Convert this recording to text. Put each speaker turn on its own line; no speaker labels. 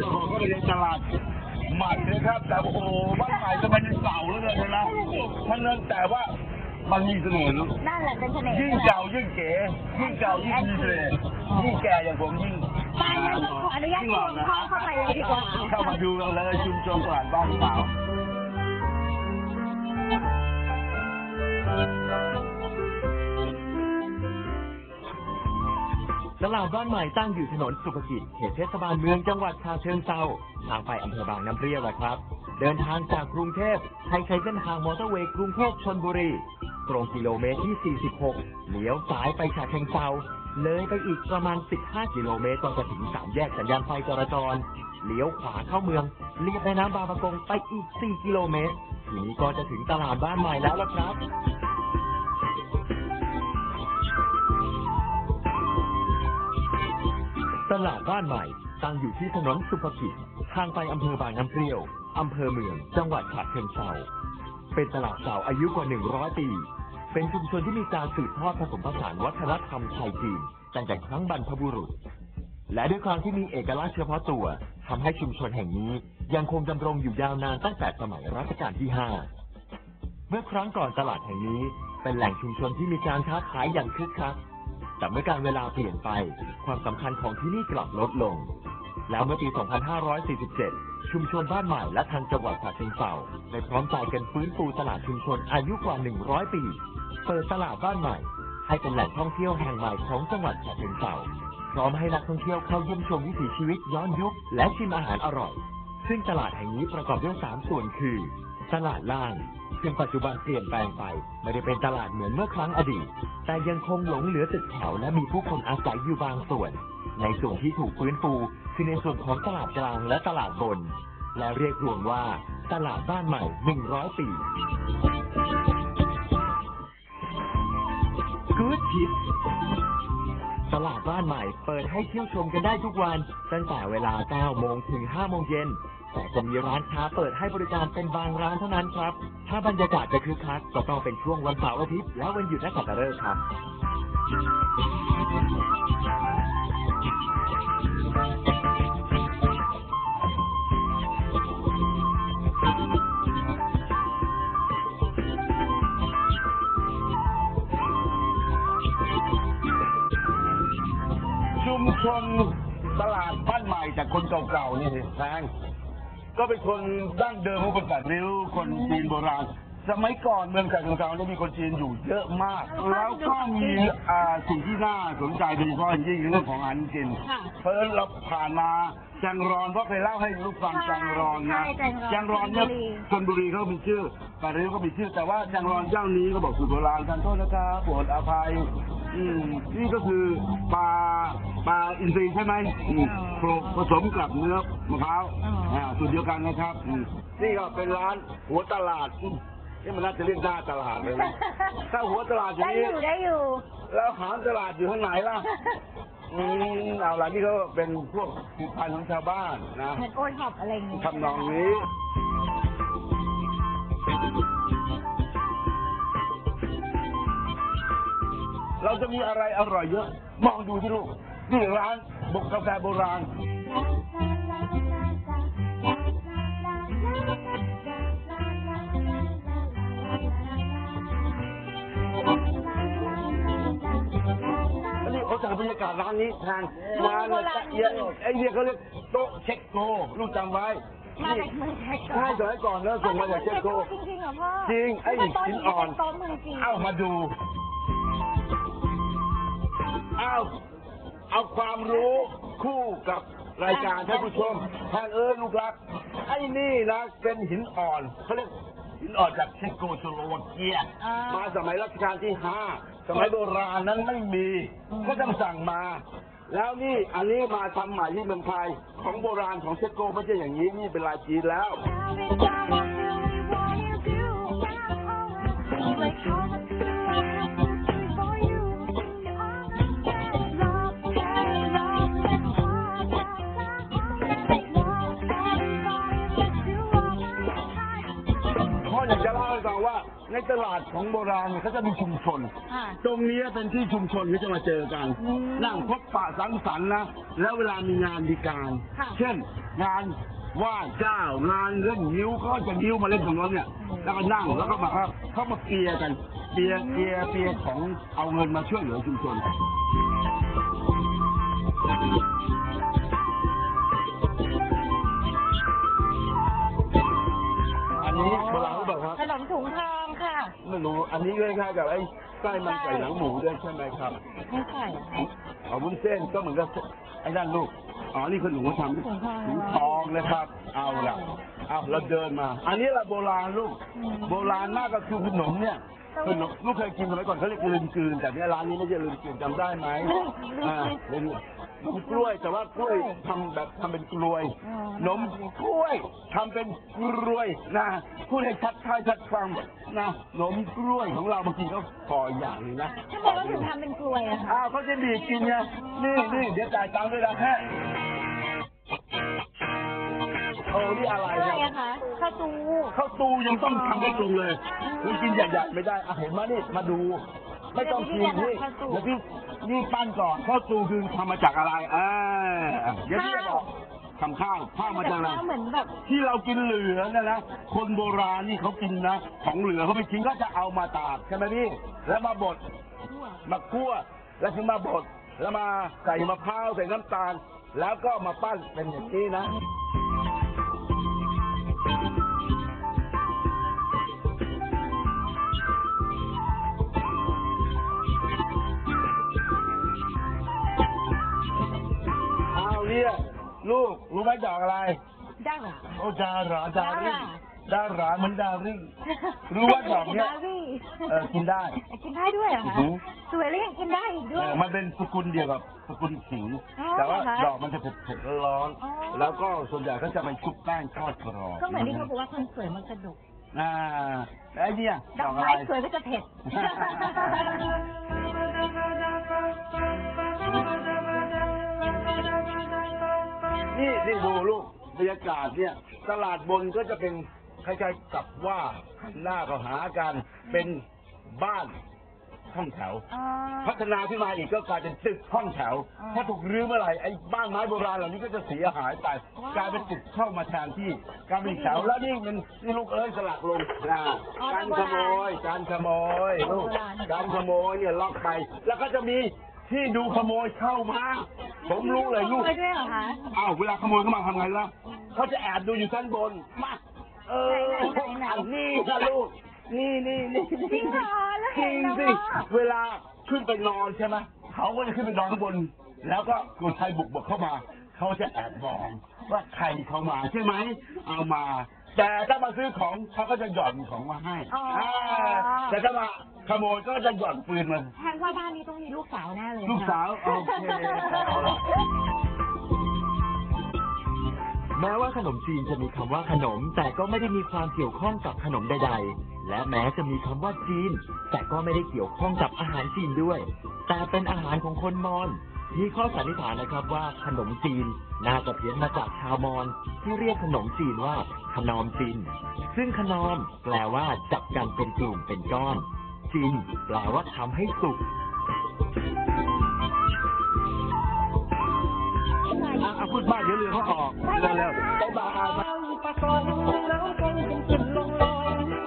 พอเข้าไปในตลาดหมัดนะครับ แต่โอ้โหบ้านใหม่จะเป็นเสาแล้วเลยนะท่านนั้นแต่ว่ามันมีเสน่ห์
นั่นแหละเป็นเสน่ห์
ยิ่งเก่ายิ่งเก๋ยิ่งเก่ายิ่งมีเสน่ห์ยิ่งแก่อย่างผมยิ่ง
ไปงั้นขออนุญาตชมเข้าเข้าไปเลยดีกว่า
เข้ามาดูกันเลยชุมชนตลาดบ้านเสา
ตลาดบ้านใหม่ตั้งอยู่ถนนสุภกิจเขตเทศบาลเมืองจังหวัดชาเชิงเซาทางไปอำเภอบางน้ำเปรี้ยวนะครับ เดินทางจากกรุงเทพให้ใช้เส้นทางมอเตอร์เวย์กรุงเทพชนบุรี ตรงกิโลเมตรที่ 46 เลี้ยวซ้ายไปฉะเชิงเซาเลยไปอีกประมาณ 15 กิโลเมตรก็จะถึงสามแยกสัญญาณไฟจราจร เลี้ยวขวาเข้าเมืองเลียบแม่น้ำบางประกงไปอีก 4 กิโลเมตรทีนี้ก็จะถึงตลาดบ้านใหม่แล้วล่ะครับ ตลาดบ้านใหม่ตั้งอยู่ที่ถนนสุภกิจทางไปอำเภอบางน้ำเปรี้ยวอำเภอเมือง จังหวัดฉะเชิงเทราเป็นตลาดเก่าอายุกว่า 100 ปี เป็นชุมชนที่มีการสืบทอดผสมผสานวัฒนธรรมไทยจีนตั้งแต่ครั้งบรรพบุรุษ และด้วยความที่มีเอกลักษณ์เฉพาะตัวทำให้ชุมชนแห่งนี้ยังคงดำรงอยู่ยาวนานตั้งแต่สมัยรัชกาลที่ 5 เมื่อครั้งก่อนตลาดแห่งนี้ เป็นแหล่งชุมชนที่มีการค้าขายอย่างคึกคัก แต่เมื่อการเวลาเปลี่ยนไป ความสำคัญของที่นี่กลับลดลง แล้วเมื่อปี 2547 ชุมชนบ้านใหม่และทางจังหวัดฉะเชิงเทราได้พร้อมใจกันฟื้นฟูตลาดชุมชนอายุกว่า 100 ปี เปิดตลาดบ้านใหม่ ให้เป็นแหล่งท่องเที่ยวแห่งใหม่ของจังหวัดฉะเชิงเทราพร้อมให้นักท่องเที่ยวเข้าเยี่ยมชมวิถีชีวิตย้อนยุคและชิมอาหารอร่อย ซึ่งตลาดแห่งนี้ประกอบด้วยสามส่วนคือ ตลาดล่าง ซึ่งปัจจุบันเปลี่ยนแปลงไป ไม่ได้เป็นตลาดเหมือนเมื่อครั้งอดีต แต่ยังคงหลงเหลือตึกแถวและมีผู้คนอาศัยอยู่บางส่วน ในส่วนที่ถูกฟื้นฟูคือในส่วนของตลาดกลางและตลาดบน และเรียกรวมว่าตลาดบ้านใหม่ 100 ปี Good Tip ตลาดบ้านใหม่เปิดให้เที่ยวชมกันได้ทุกวัน ตั้งแต่เวลา 9 โมงถึง 5 โมงเย็น แต่จะมีร้านค้าเปิดให้บริการเป็นบางร้านเท่านั้นครับ ถ้าบรรยากาศจะคึกคักก็ต้องเป็นช่วงวันเสาร์อาทิตย์และวันหยุดนักขัตฤกษ์ครับ
ชุมชนตลาดบ้านใหม่จากคนเก่าๆนี่แพง ก็เป็นคนดั้งเดิมของคนแปดริ้วคนจีนโบราณ สมัยก่อนเมืองฉะเชิงเทราเนี่ยมีคนจีนอยู่เยอะมาก แล้วก็มีอ่าสิ่งที่น่าสนใจโดยเฉพาะอย่างยิ่งเรื่องของอาหารจีน
ค่ะ
เพราะฉะนั้นเราผ่านมาจังรอนเพราะเคยเล่าให้ลูกฟัง
ใช่
จังรอนนะ
ใช่จังรอน
เนี่ย
ชลบุรี
ชนบุรีเขามีชื่อแปดริ้วก็มีชื่อ แต่ว่าจังรอนเจ้านี้ก็บอกสูตรโบราณกันโทษนะครับโปรดอภัย อืมนี่ก็คือปลาปลาอินทรีใช่ไหมอืมโขลกผสมกับเนื้อมะพร้าว
อ๋ออ่
อ่าสูตรเดียวกันนะครับอืมนี่ก็เป็นร้านหัวตลาดอืมนี่มันน่าจะเรียกหน้าตลาดเลยนะถ้าหัวตลาดอย่าง
ได้
นี้
อยู่ได้อยู่
แล้วหางตลาดอยู่ข้างไหนล่ะ อืมเอาล่ะนี่ก็เป็นพวกผลิตภัณฑ์ของชาวบ้านนะ
เหมือนโอท็อปอะไรอย่างงี้
ทำนองนี้ เราจะมีอะไรอร่อยเยอะ มองดูที่ลูกนี่ร้านบุกกาแฟโบราณ อันนี้เขาจากบรรยากาศร้านนี้ทางมาเนี่ยไอ้เนี่ยเขาเรียกโต๊ะเช็คโกลูกจำไว้
มาจากเมืองไทย
ใช่สมัยก่อนแล้วส่งมาจากเช็คโก
จริงๆเหรอพ่อ
จริงไอ้
แต่โต๊ะ
หิน
นี้
อ่อน
เป็นโต๊ะเมืองจีน
เอามาดูเอา เอาความรู้คู่กับรายการท่านผู้ชมท่านเอ้ยลูกรัก ไอ้นี่นะเป็นหินอ่อนเขาเรียกหินอ่อนจากเช็กโกสโลวาเกีย
อ่า
มาสมัยรัชกาลที่ห้าสมัยโบราณนั้นไม่มี ก็ต้องสั่งมา แล้วนี่อันนี้มาทำใหม่ที่เมืองไทยของโบราณของเช็กโกไม่ใช่อย่างนี้นี่เป็นลายจีนแล้วพ่ออ ฟังว่าในตลาดาดของโบราณเนี่ยเขาจะมีชุมชน
ค่ะ
ตรงนี้เป็นที่ชุมชนที่จะมาเจอกัน
อืม
นั่งพบปะสังสรรค์นะ แล้วเวลามีงานมีการ
ค่ะ
เช่น งานไหว่าเจ้างานเล่นนิ้วเขาก็จะนิ้วมาเล่นตรงนั้นเนี่ย แล้วก็นั่งแล้วก็มาครับเขามาเกลียร์กันเกลียร์เกลียร์เกลียร์ของเอาเงินมาช่วยเหลือชุมชน น
มถุงทองค่ะ
ไม่รู้ อันนี้คล้ายๆกับไอ้ไส้มันไก่หนังหมูด้วยใช่ไหมครับ
ไม่ใส่ค่ะ
เอาวุ้นเส้นก็เหมือนกับไอ้ด้านลูก อ๋อ นี่คือหนูทำ
ถุงทอง
ถุงทองนะครับ เอาละเอาเราเดินมา อันนี้ละโบราณลูก
อืม
โบราณมากก็คือขนมเนี่ยขนมลูกเคยกินสมัยก่อนเขาเรียกลืมกลืนแต่เนี่ยร้านนี้ไม่ใช่ลืมกลืนจำได้ไหมอ่า เป็นนมกล้วย แต่ว่ากล้วยทำแบบทำเป็นกล้วย
อ๋อ
นมกล้วยทำเป็นกล้วยนะพูดให้ชัดท้ายชัดฟังนะนมกล้วยของเราบางทีก็พออย่างหนึงนะ
ทำไมต้องถึงทำเป็นกลวยอะคะ
อ้าวเขาจะบีบกินไงนี่นี่เดี๋ยวจ่ายตังค์ด้วยนะฮะเออนี่อะไร
อะไร
เนี่ย
อะคะข้าวตู
ข้าวตูยังต้องทำได้ตรงเลยคุณกินหยาบๆไม่ได้อะเห็นมานี่มาดู ไม่ต้องกินนี่เดี๋ยวพี่นี่ปั้นก่อนข้าวตูคือทำมาจากอะไรอ่าเดี๋ยวพี่จะบอกทำข้าวข้าวมาจากอะไร
เหมือนแบบ
ที่เรากินเหลือนะนะคนโบราณนี่เขากินนะของเหลือเขาไม่ทิ้งก็จะเอามาตากใช่ไหมพี่แล้วมาบดมาคั่วแล้วถึงมาบดแล้วมาใส่มะพร้าวใส่น้ำตาล แล้วก็มาปั้นเป็นอย่างนี้นะ ลูกรู้ไหมดอกอะไร
ดังอะ
โอ้ดาราดาริ่งดาราเหมือนดาริ่งรู้ว่าดอกเนี้ย
ดารี่
เออกินได้
กินได้ด้วยเหรอคะ
อือหือ
สวยแล้วยังกินได้อีก
เอ
ด้วย
อมันเป็นสกุลเดียวกับสกุลขิง
อ๋อ
แต่ว่า
เหรอคะ
ดอกมันจะเผ็ดๆร้อน
อ๋อ
ๆแล้วก็ส่วนใหญ่เขาจะไปชุบแป้งทอดกรอบ
ก็เหมือนที่เขาบอกว่าคนสวยมันกระดก
อ่าแล้วไอ้เนี่ย
ด
ด
อ
อกกอะ
ไม้
ไร
สวยก็จะเผ็ด
นี่นี่ดูลูกบรรยากาศเนี่ย ตลาดบนก็จะเป็นคล้ายๆกับว่าหันหน้าก็หากันเป็นบ้านห้องแถว
อ๋อ
พัฒนาขึ้นมาอีกก็กลายเป็นตึกห้องแถว
อ๋อ
ถ้าถูกรื้อเมื่อไหร่ไอ้บ้านไม้โบราณเหล่านี้ก็จะเสียหายไป
ว้าว
กลายเป็นตึกเข้ามาแทนที่การเป็นแถวแล้วนี่มันนี่ลูกเอ้ยสลักลงนะ
อ๋อ
การขโมยการขโมยลูก
โบราณ
การขโมยเนี่ยล็อกไป แล้วก็จะมี ที่ดูขโมยเข้ามา ผมรู้เลยลูก
ไปด้วยเหรอคะ
อ้าวเวลาขโมยเข้ามาทำไงล่ะเขาจะแอบดูอยู่ชั้นบน มา เออ
ไหนไหนไหน
นี่ค่ะลูก นี่นี่นี่
จริงเหรอแล้ว
จ
เห็
ริ
น
ง
แล้ว
สิ
ว่า
เวลาขึ้นไปนอนใช่ไหมเขาก็จะขึ้นไปนอนข้างบน แล้วก็กูชายบุกบุกเข้ามา เขาจะแอบมองว่าใครเข้ามาใช่ไหม เอามา แต่ถ้ามาซื้อของเขาก็จะหย่อนของมาให้
อ๋ออ่า
แต่ถ้ามา ขโมยก็จะหย่อนปืนมา
แทนว่าบ้านนี้ต้องมีลูกสาวแน่เลย
ลูกสาวโอเคเอาละ
แม้ว่าขนมจีนจะมีคำว่าขนม แต่ก็ไม่ได้มีความเกี่ยวข้องกับขนมใดๆ และแม้จะมีคำว่าจีน แต่ก็ไม่ได้เกี่ยวข้องกับอาหารจีนด้วย แต่เป็นอาหารของคนมอญมีข้อสันนิษฐานนะครับว่าขนมจีนน่าจะเพี้ยนมาจากชาวมอญที่เรียกขนมจีนว่าขนอมจีน ซึ่งขนอมแปลว่าจับกันเป็นกลุ่มเป็นก้อน จีนแปลว่าทำให้สุก
อะเอาพูดบ้านเดี๋ยวเรือเขาออกเร็วๆบ๊ายบาย
ปลากรน้ำกงเป็นจุดลงลอย